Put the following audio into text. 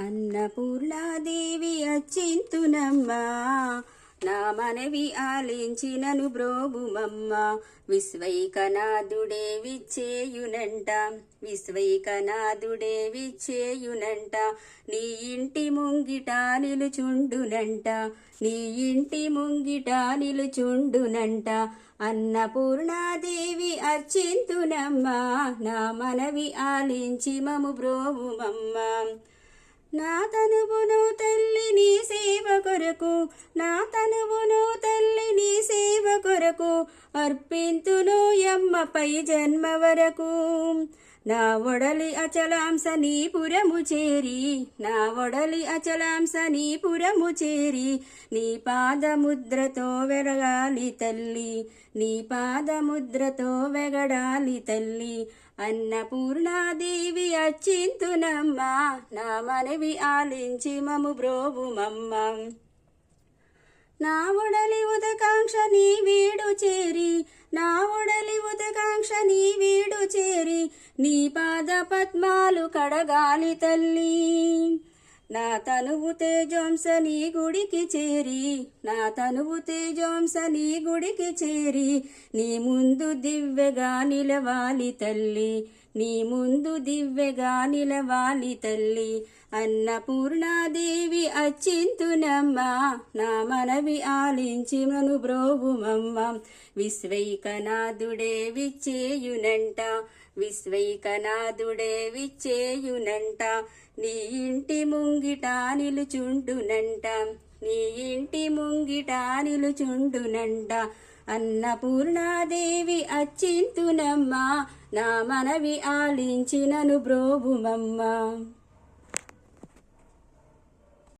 అన్నపూర్ణాదేవి అచ్చింతునమ్మా. నా మనవి ఆలించినను బ్రోగుమమ్మ విశ్వైకనాథుడే విచ్చేయునంట. విశ్వైకనాథుడే విచ్చేయునంట. నీ ఇంటి ముంగిట నిలుచుండునంట. నీ ఇంటి ముంగిట నిలుచుండునంట. అన్నపూర్ణాదేవి అర్చింతునమ్మా నా మనవి ఆలించి మము బ్రోవుమమ్మ. నా తనువును తల్లి నీ సేవ కొరకు నా తనువును తల్లి నీ సేవ కొరకు అర్పింతును ఎమ్మపై జన్మ వరకు. నా ఒడలి అచలాంశ నీ పురము చేరి నా ఒడలి అచలాంశ నీ పురము చేరి నీ పాదముద్రతో వెరగాలి తల్లి నీ పాదముద్రతో వెగడాలి తల్లి. అన్నపూర్ణాదేవి అచ్చింతునమ్మా నా మనవి ఆలించి మము బ్రోవుమమ్మ. నా ఒడలి ఉదకాంక్ష నీ వీడు చేరి నా ఆకాంక్ష నీ వీడు చేరి నీ పాద పద్మాలు కడగాలి తల్లి. నా తనువు తేజోంస నీ గుడికి చేరి నా తనువు తేజోంస నీ గుడికి చేరి నీ ముందు దివ్యగా నిలవాలి తల్లి నీ ముందు దివ్యగా నిలవాలి తల్లి. అన్నపూర్ణాదేవి అచ్చింతునమ్మ నా మనవి ఆలించి మను బ్రోగుమమ్మ విశ్వైకనాథుడే విచ్చేయునంట విశ్వైకనాథుడే విచ్చేయునంట నీ ఇంటి ముంగిట నిలుచుండునంట నీ ఇంటి ముంగిట నిలుచుండునంట. అన్నపూర్ణాదేవి అచ్చింతునమ్మా నా మనవి ఆలించినను బ్రోబుమమ్మా